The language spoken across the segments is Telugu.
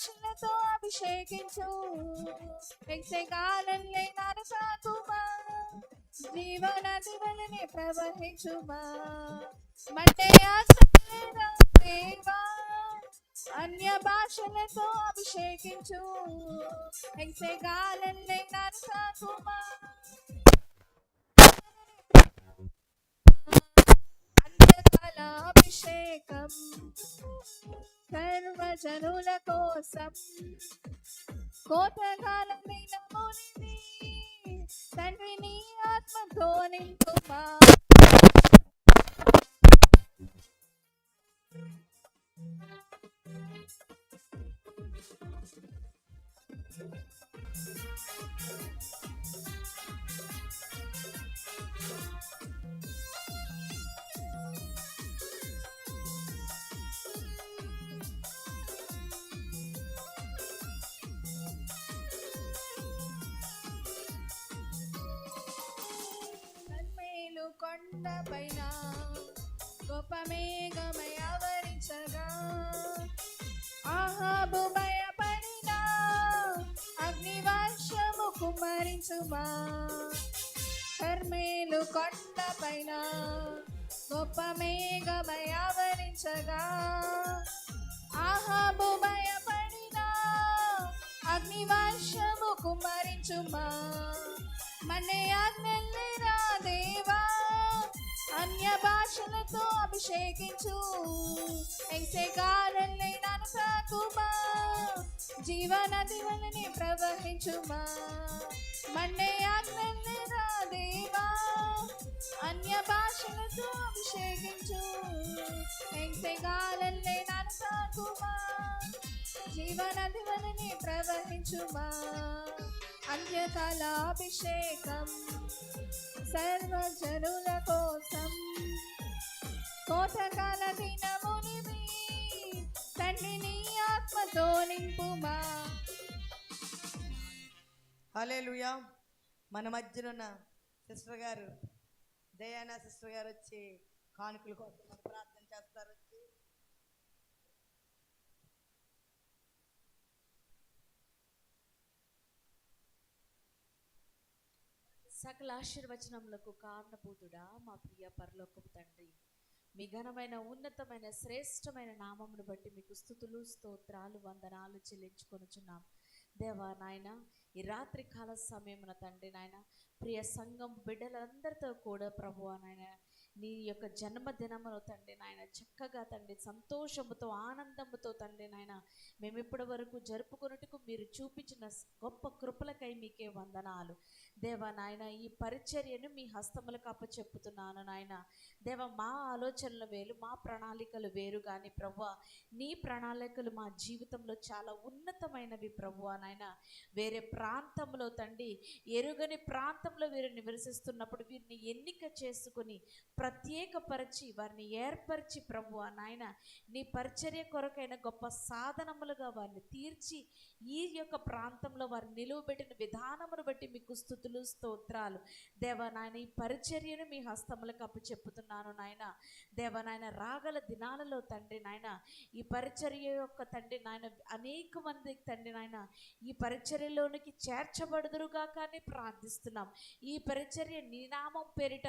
భాషలతో అభిషేకించు. యక్షగాలల్లే నరసాకుమా. జీవనది వలనే ప్రవహించుమా మట్టే దేవా అన్య భాషలతో అభిషేకించు. యక్షగాలల్లే నరసాకుమా. అంత్యకాలాభిషేకం సర్వజనుల కోసం కోతకాలమైన మునిని తండ్రిని ఆత్మతో నింపుమా కన్మేలు పైన గొప్ప మేఘమై ఆవరించగా. ఆహాబు భయపడిన అగ్నివర్షము కుమరించుమా కర్మేలు కొండ పైన గొప్ప మేఘమై ఆవరించగా. ఆహాబు భయపడిన అగ్నివర్షము కుమరించుమా కుమ్మరించుమా మనే దేవా. అన్య భాషలతో అభిషేకించు. ఐసే కాలల్లే సాకుమా జీవనది వలనే ప్రవహించుమా. మన్నే ఆజ్ఞల్లేరా దేవా. అన్య భాషలతో అభిషేకించు. ఐసే కాలల్లే సాకుమా జీవనది వలనే ప్రవహించుమా. అన్యతలాభిషేకం సర్వజనుల కోసం కోటకాల దినమునివి తండ్రిని ఆత్మతో నింపుమా. హలేలుయా మన మధ్యనున్న సిస్టర్ గారు దయానా సిస్టర్ గారు వచ్చి కానుకల కోసం ప్రార్థన సకల ఆశీర్వచనములకు కారణభూతుడా మా ప్రియ పరలోకపు తండ్రి. మీ ఘనమైన ఉన్నతమైన శ్రేష్టమైన నామమును బట్టి మీకు స్థుతులు స్తోత్రాలు వందనాలు చెల్లించుకొనుచున్నాం. దేవా నాయన ఈ రాత్రి కాల సమయమున తండ్రి నాయన ప్రియ సంఘం బిడ్డలందరితో కూడా ప్రభువా నాయన నీ యొక్క జన్మదినమును తండ్రి నాయన చక్కగా తండ్రి సంతోషముతో ఆనందముతో తండ్రి నాయన మేము ఇప్పటి వరకు జరుపుకొనుటకు మీరు చూపించిన గొప్ప కృపలకై మీకే వందనాలు. దేవా నాయన ఈ పరిచర్యను మీ హస్తములకు అప్పచెప్పుతున్నాను నాయన. దేవ మా ఆలోచనలు వేరు మా ప్రణాళికలు వేరు కానీ ప్రభు నీ ప్రణాళికలు మా జీవితంలో చాలా ఉన్నతమైనవి ప్రభు నాయన. వేరే ప్రాంతంలో తండ్రి ఎరుగని ప్రాంతంలో వీరు నివసిస్తున్నప్పుడు వీరిని ఎన్నిక చేసుకుని ప్రత్యేకపరిచి వారిని ఏర్పరిచి ప్రభు నాయన నీ పరిచర్య కొరకైన గొప్ప సాధనములుగా వారిని తీర్చి ఈ యొక్క ప్రాంతంలో వారిని నిలువబెట్టిన విధానమును బట్టి మీకు స్థుతులు స్తోత్రాలు. దేవా నాయన ఈ పరిచర్యను మీ హస్తములకు అప్పు చెప్పుతున్నాను నాయన. దేవా నాయన రాగల దినాలలో తండ్రి నాయన ఈ పరిచర్య యొక్క తండ్రి నాయన అనేక మంది తండ్రి నాయన ఈ పరిచర్యలోనికి చేర్చబడుదురుగా కానీ ప్రార్థిస్తున్నాం. ఈ పరిచర్య నీ నామం పేరిట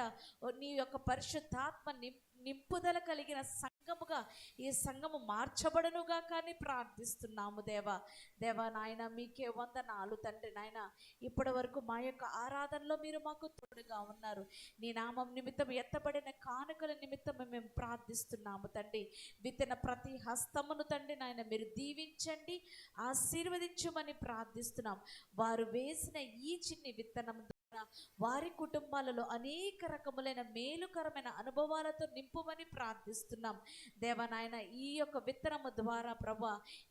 నీ యొక్క పరి పరిశుద్ధాత్మ నిం నింపుదల కలిగిన సంఘముగా ఈ సంఘము మార్చబడనుగా కానీ ప్రార్థిస్తున్నాము దేవా. దేవా నాయన మీకే వందనాలు తండ్రి నాయన. ఇప్పటి వరకు మా యొక్క ఆరాధనలో మీరు మాకు తోడుగా ఉన్నారు. నీ నామం నిమిత్తం ఎత్తబడిన కానుకల నిమిత్తం మేము ప్రార్థిస్తున్నాము తండ్రి. విత్తన ప్రతి హస్తమును తండ్రి నాయన మీరు దీవించండి ఆశీర్వదించమని ప్రార్థిస్తున్నాం. వారు వేసిన ఈ చిన్ని విత్తనం వారి కుటుంబాలలో అనేక రకములైన మేలుకరమైన అనుభవాలతో నింపుమని ప్రార్థిస్తున్నాం. దేవనాయన ఈ యొక్క విత్తనము ద్వారా ప్రభ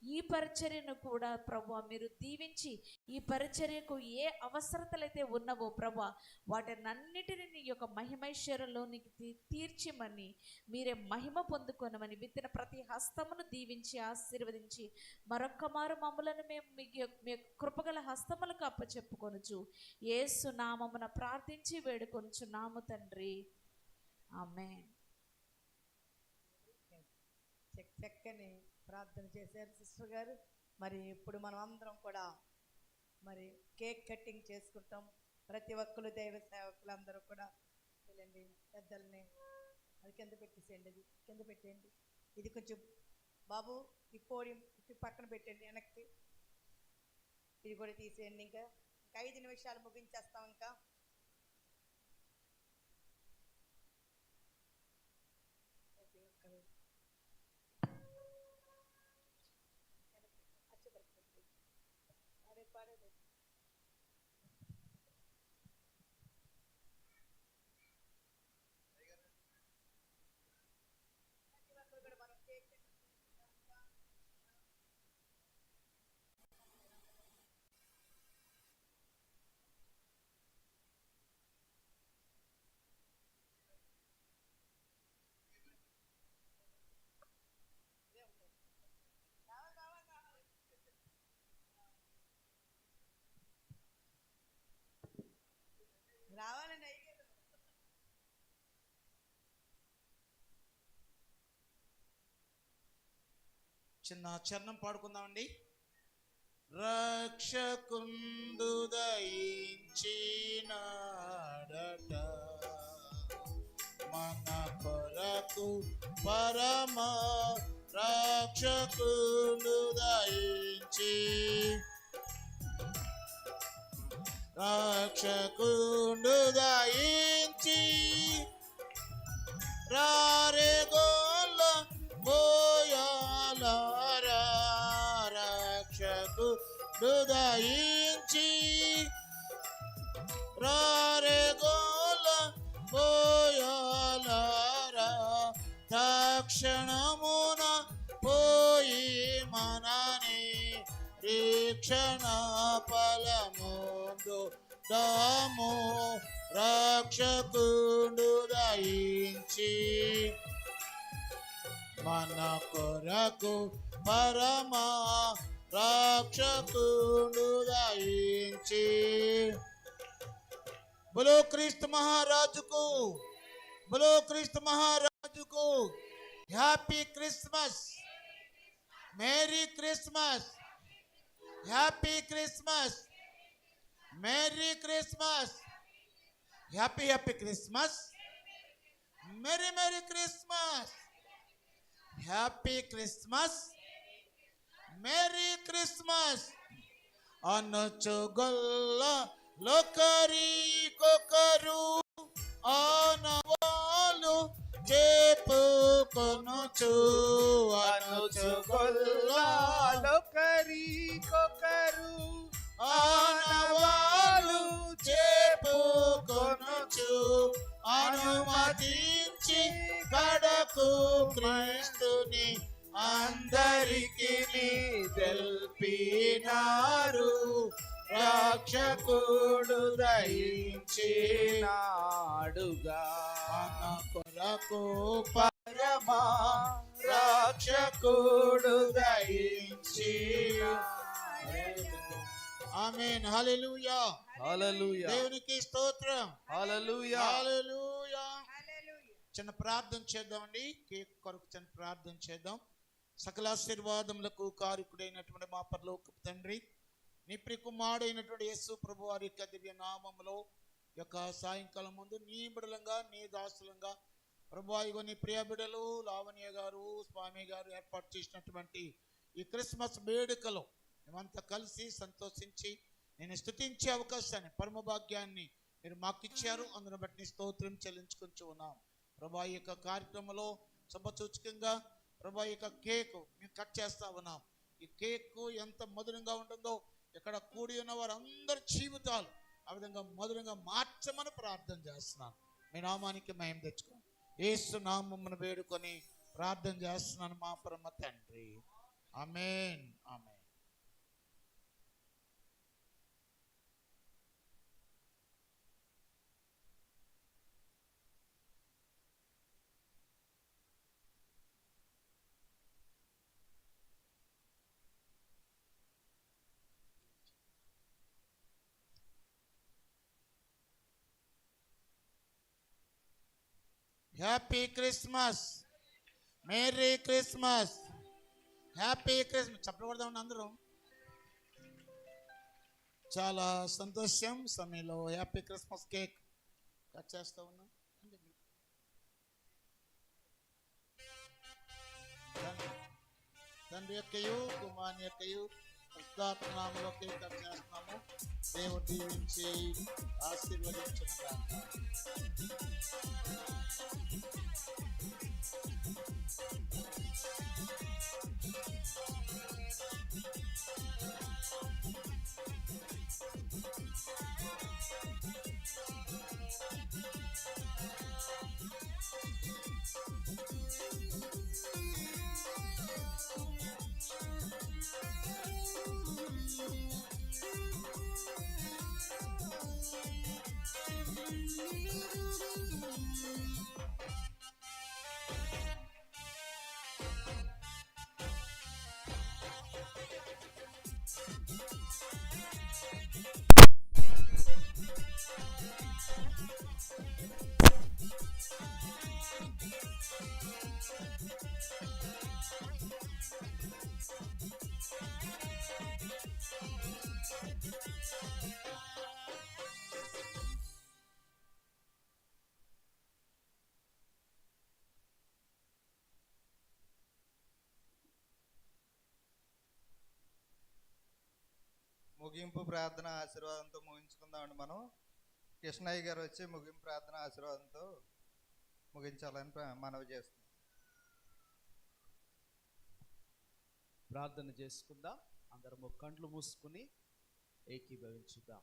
ఈ పరిచర్యను కూడా ప్రభు మీరు దీవించి ఈ పరిచర్యకు ఏ అవసరతలైతే ఉన్నవో ప్రభా వాటినన్నిటిని నీ యొక్క మహిమైశ్వరంలోనికి తీ- తీర్చిమని మీరే మహిమ పొందుకొనమని విత్తిన ప్రతి హస్తమును దీవించి ఆశీర్వదించి మరొక్క మారు మమ్మలను మేము మీ కృపగల హస్తములకు అప్పచెప్పుకొనుచు. ఏసునా నామమున ప్రార్థించి వేడుకొంచున్నాము తండ్రి. ఆమె చక్కని ప్రార్థన చేశారు సిస్టర్ గారు. మరి ఇప్పుడు మనం అందరం కూడా మరి కేక్ కటింగ్ చేసుకుంటాం. ప్రతి ఒక్కరు దైవ సేవకులందరూ కూడా వెళ్ళండి. పెద్దల్ని అది కింద పెట్టేసేయండి అది. కింద పెట్టేయండి. ఇది కొంచెం బాబు ఈ పోడియం పక్కన పెట్టండి వెనక్కి. ఇది కూడా తీసేయండి ఇంకా. ఐదు నిమిషాలు ముగించేస్తాం ఇంకా. చిన్న చరణం పాడుకుందామండి. రక్షకుండు దయించినాడట. మన కొరకు పరమ రక్షకుండు దయించి రక్షకుండు దయించి రారే గోల హృదయించి రారే గోల బోయాలారా తక్షణమున పోయి మనని రీక్షణ ఫలముందు దాము రక్షకుండు దయించి. మన కొరకు పరమా రక్షకుండు దయించి బలో క్రీస్తు మహారాజుకు బలో క్రీస్తు మహారాజుకు happy Christmas. Merry Christmas. Happy Christmas. Merry Christmas. Happy happy Christmas. Merry merry Christmas. Happy Christmas. Merry Christmas అనొచ్చు గొల్ల లోకరికొకరు ఆనవాలు చెప్పుకొనొచ్చు అనొచ్చు గొల్ల ఒకరికొకరు ఆనవాలు చెప్పుకొనొచ్చు అనుమతించి కడకు క్రీస్తుని అందరికి తెల్పినారు. రక్షకుడు దయించిన నాడుగా మన కొరకు పరమా రక్షకుడు దయించిన ఆమేన్. హల్లెలూయా. హల్లెలూయా. దేవునికి స్తోత్రం. హల్లెలూయా. హల్లెలూయా. చిన్న ప్రార్థన చేద్దామండి. కేక్ కొరకు చిన్న ప్రార్థన చేద్దాం. సకల ఆశీర్వాదములకు కారుకుడైనటువంటి మా పరలోకపు తండ్రి నీ ప్రికుమారుడైనటువంటి యేసు ప్రభు వారి యొక్క దివ్య నామములో ఈ యొక్క సాయంకాలం ముందు నీ బిడలంగా నీ దాసులంగా ప్రభు ఇగో నీ ప్రియ బిడలు లావణ్య గారు స్వామి గారు ఏర్పాటు చేసినటువంటి ఈ క్రిస్మస్ వేడుకలో మేమంతా కలిసి సంతోషించి నేను స్థుతించే అవకాశాన్ని పరమ భాగ్యాన్ని మీరు మాకు ఇచ్చారు. అందును బట్టి స్తోత్రం చెల్లించుకుంటూ ఉన్నాం. ప్రభా ఈ యొక్క కార్యక్రమంలో శుభసూచకంగా ప్రభా ఇక యొక్క కేక్ మేము కట్ చేస్తా ఉన్నాం. ఈ కేక్ ఎంత మధురంగా ఉంటుందో ఇక్కడ కూడి ఉన్న వారందరి జీవితాలు ఆ విధంగా మధురంగా మార్చమని ప్రార్థన చేస్తున్నాను. మీ నామానికి మయం తెచ్చుకో ఏసు నామమ్మను వేడుకొని ప్రార్థన చేస్తున్నాను మా పరమ తండ్రి. Amen amen happy Christmas merry Christmas happy Christmas चप्पल कर दूँ नंदरो चला संतोषम समेलो हैप्पी क्रिसमस केक कच्चा தன்றி கையோ குமான் கையோ పరిశుద్ధాత్మనామలో కేక్ కట్ చేస్తున్నాము దేవుడు దీవించి ఆశీర్వదించిన Thank you. ముగింపు ప్రార్థన ఆశీర్వాదంతో ముగించుకుందామండి మనం. కృష్ణయ్య గారు వచ్చి ముగింపు ప్రార్థన ఆశీర్వాదంతో ముగించాలని మనవి చేస్తున్నాం. ప్రార్థన చేసుకుందాం. అందరం కండ్లు మూసుకుని ఏకీభవించుదాం.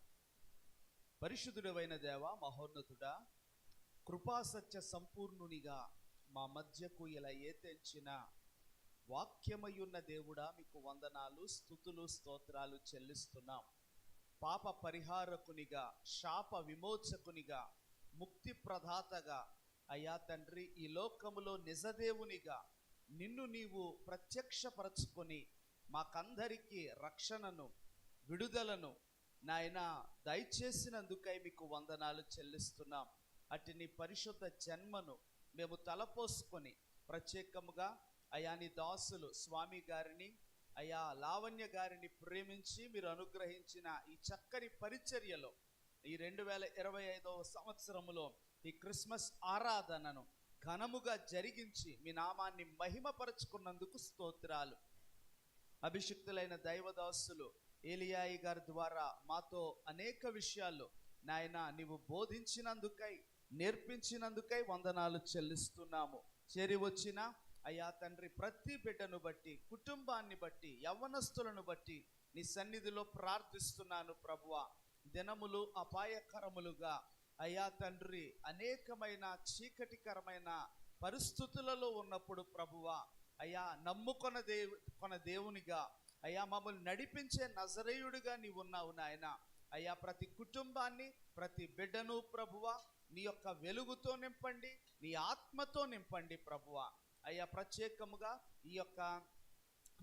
పరిశుద్ధుడవైన దేవ మహోన్నతుడా కృపాసత్య సంపూర్ణునిగా మా మధ్యకు ఇలా ఏ తెంచినా వాక్యమయున్న దేవుడా మీకు వందనాలు స్థుతులు స్తోత్రాలు చెల్లిస్తున్నాం. పాప పరిహారకునిగా శాప విమోచకునిగా ముక్తి ప్రదాతగా అయ్యా తండ్రి ఈ లోకములో నిజదేవునిగా నిన్ను నీవు ప్రత్యక్షపరచుకొని మాకందరికీ రక్షణను విడుదలను నాయన దయచేసినందుకై మీకు వందనాలు చెల్లిస్తున్నాం. అటు నీ పరిశుద్ధ జన్మను మేము తలపోసుకొని ప్రత్యేకముగా అయా నీ దాసులు స్వామి గారిని అయా లావణ్య గారిని ప్రేమించి మీరు అనుగ్రహించిన ఈ చక్కని పరిచర్యలో ఈ రెండు వేల ఇరవై ఐదవ సంవత్సరములో ఈ క్రిస్మస్ ఆరాధనను ఘనముగా జరిగించి మీ నామాన్ని మహిమపరచుకున్నందుకు స్తోత్రాలు. అభిషిక్తులైన దైవదాసులు ఏలియాయి గారి ద్వారా మాతో అనేక విషయాలు నాయన నీవు బోధించినందుకై నేర్పించినందుకై వందనాలు చెల్లిస్తున్నాము. చేరి వచ్చిన అయ్యా తండ్రి ప్రతి బిడ్డను బట్టి కుటుంబాన్ని బట్టి యవ్వనస్తులను బట్టి నీ సన్నిధిలో ప్రార్థిస్తున్నాను ప్రభువ. దినములు అపాయకరములుగా. అయ్యా తండ్రి అనేకమైన చీకటికరమైన పరిస్థితులలో ఉన్నప్పుడు ప్రభువ అయ్యా నమ్ముకొన దేవు కొన దేవునిగా అయ్యా మమ్మల్ని నడిపించే నజరేయుడిగా నీవు ఉన్నావు నాయన. అయ్యా ప్రతి కుటుంబాన్ని ప్రతి బిడ్డను ప్రభువ నీ యొక్క వెలుగుతో నింపండి నీ ఆత్మతో నింపండి ప్రభువ. అయ్యా ప్రత్యేకముగా ఈ యొక్క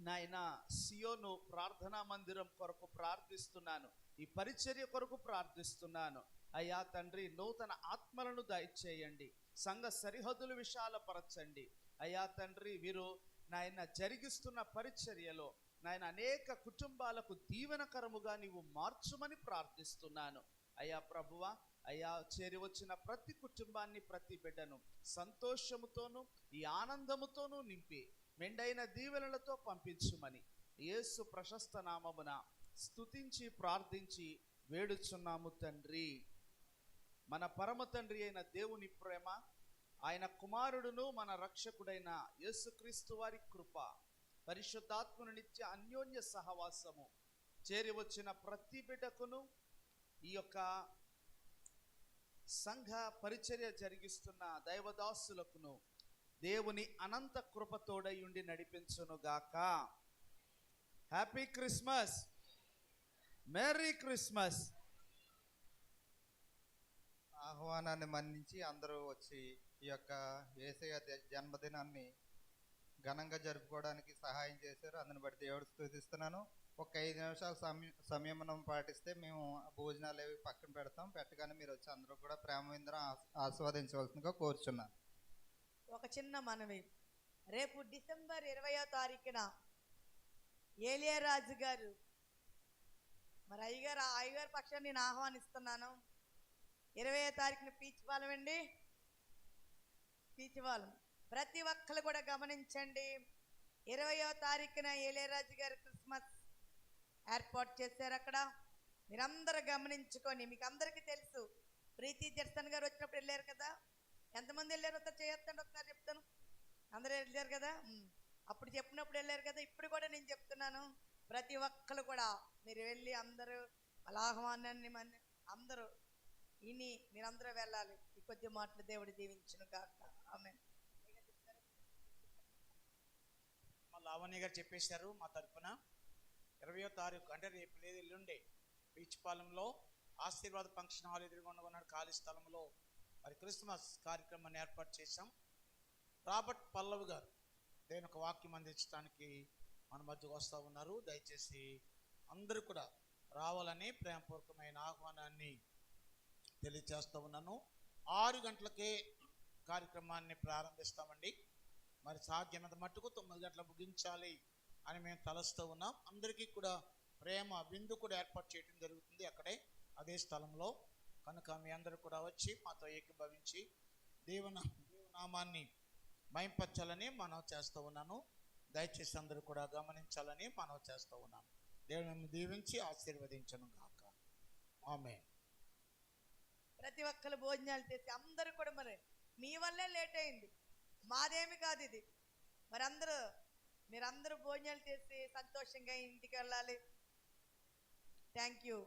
నాయన సియోను ప్రార్థనా మందిరం కొరకు ప్రార్థిస్తున్నాను. ఈ పరిచర్య కొరకు ప్రార్థిస్తున్నాను. అయ్యా తండ్రి నూతన ఆత్మలను దయచేయండి. సంఘ సరిహద్దులు విశాలపరచండి అయ్యా తండ్రి వీరు నాయన జరిగిస్తున్న పరిచర్యలో నాయన అనేక కుటుంబాలకు దీవెనకరముగా నీవు మార్చుమని ప్రార్థిస్తున్నాను. అయ్యా ప్రభువ అయ్యా చేరి వచ్చిన ప్రతి కుటుంబాన్ని ప్రతి బిడ్డను సంతోషముతోనూ ఈ ఆనందముతోనూ నింపి మెండైన దీవెనలతో పంపించుమని యేసు ప్రశస్త నామమున స్తుతించి ప్రార్థించి వేడుచున్నాము తండ్రి. మన పరమ తండ్రి అయిన దేవుని ప్రేమ ఆయన కుమారుడును మన రక్షకుడైన యేసుక్రీస్తు వారి కృప పరిశుద్ధాత్మను నిత్య అన్యోన్య సహవాసము చేరి వచ్చిన ప్రతి బిడ్డకును ఈ యొక్క సంఘ పరిచర్య జరిగిస్తున్న దైవదాసులకును దేవుని అనంత కృపతోడై ఉండి నడిపించునుగాక హ్యాపీ క్రిస్మస్ మేరీ క్రిస్మస్ ఆహ్వానాన్ని మన్నించి అందరూ వచ్చి ఈ యొక్క ఏసయ జన్మదినాన్ని ఘనంగా జరుపుకోవడానికి సహాయం చేశారు. అందుని బట్టి దేవుడు స్థుతిస్తున్నాను. ఒక ఐదు నిమిషాలు సమయ సంయమనం పాటిస్తే మేము భోజనాలు అవి పక్కన పెడతాం. పెట్టగానే మీరు వచ్చి అందరూ కూడా ప్రేమవిందరం ఆస్- ఆస్వాదించవలసిందిగా కోరుచున్నాను. ఒక చిన్న మనవి. రేపు డిసెంబర్ ఇరవయో తారీఖున ఏలియరాజు గారు మరి అయ్యగారు ఆ అయ్యగారి పక్షాన్ని నేను ఆహ్వానిస్తున్నాను. ఇరవయో తారీఖున పీచిపాలెం అండి. పీచిపాలెం ప్రతి ఒక్కరు కూడా గమనించండి. ఇరవయో తారీఖున ఏలియరాజు గారు క్రిస్మస్ ఏర్పాటు చేశారు అక్కడ. మీరందరూ గమనించుకొని మీకు అందరికీ తెలుసు ప్రీతి జర్సన్ గారు వచ్చినప్పుడు వెళ్ళారు కదా? ఎంతమంది వెళ్ళారు ఒకసారి చేయొద్దండి ఒకసారి చెప్తాను. అందరూ వెళ్ళారు కదా? అప్పుడు చెప్పినప్పుడు వెళ్ళారు కదా? ఇప్పుడు కూడా నేను చెప్తున్నాను. ప్రతి ఒక్కరు కూడా మీరు వెళ్ళి అందరూ వాళ్ళ ఆహ్వానాన్ని మన అందరూ ఇని మీరందరూ వెళ్ళాలి. ఈ కొద్ది మాటలు దేవుడు దీవించును కాక ఆమె మా లావణ్య గారు చెప్పేశారు మా తరపున. ఇరవయో తారీఖు అంటే రేపు లేదు ఎల్లుండే బీచ్ పాలెంలో ఆశీర్వాద ఫంక్షన్ హాల్ ఎదురుగుండా ఉన్న ఖాళీ స్థలంలో మరి క్రిస్మస్ కార్యక్రమాన్ని ఏర్పాటు చేశాం. రాబర్ట్ పల్లవి గారు దేని ఒక వాక్యం అందించడానికి మన మధ్యకు వస్తూ ఉన్నారు. దయచేసి అందరూ కూడా రావాలని ప్రేమపూర్వకమైన ఆహ్వానాన్ని తెలియజేస్తూ ఉన్నాను. ఆరు గంటలకే కార్యక్రమాన్ని ప్రారంభిస్తామండి. మరి సాధ్యమైనంత మట్టుకు తొమ్మిది గంటల ముగించాలి అని మేము తలస్తూ ఉన్నాం. అందరికీ కూడా ప్రేమ విందు కూడా ఏర్పాటు చేయడం జరుగుతుంది అక్కడే అదే స్థలంలో. కనుక మీ అందరూ కూడా వచ్చి మాతో ఏకీభవించి దేవున నామాన్ని మైంపరచాలని మనం చేస్తూ ఉన్నాను. దయచేసి అందరూ కూడా గమనించాలని మనం చేస్తూ ఉన్నాను. దేవుని దీవించి ఆశీర్వదించను గాక. ఆమె ప్రతి ఒక్కరు భోజనాలు చేసి అందరూ కూడా మరి మీ వల్లే లేట్ అయింది. మాదేమి కాదు ఇది. మరి అందరూ మీరందరూ భోజనాలు చేసి సంతోషంగా ఇంటికి వెళ్ళాలి. Thank you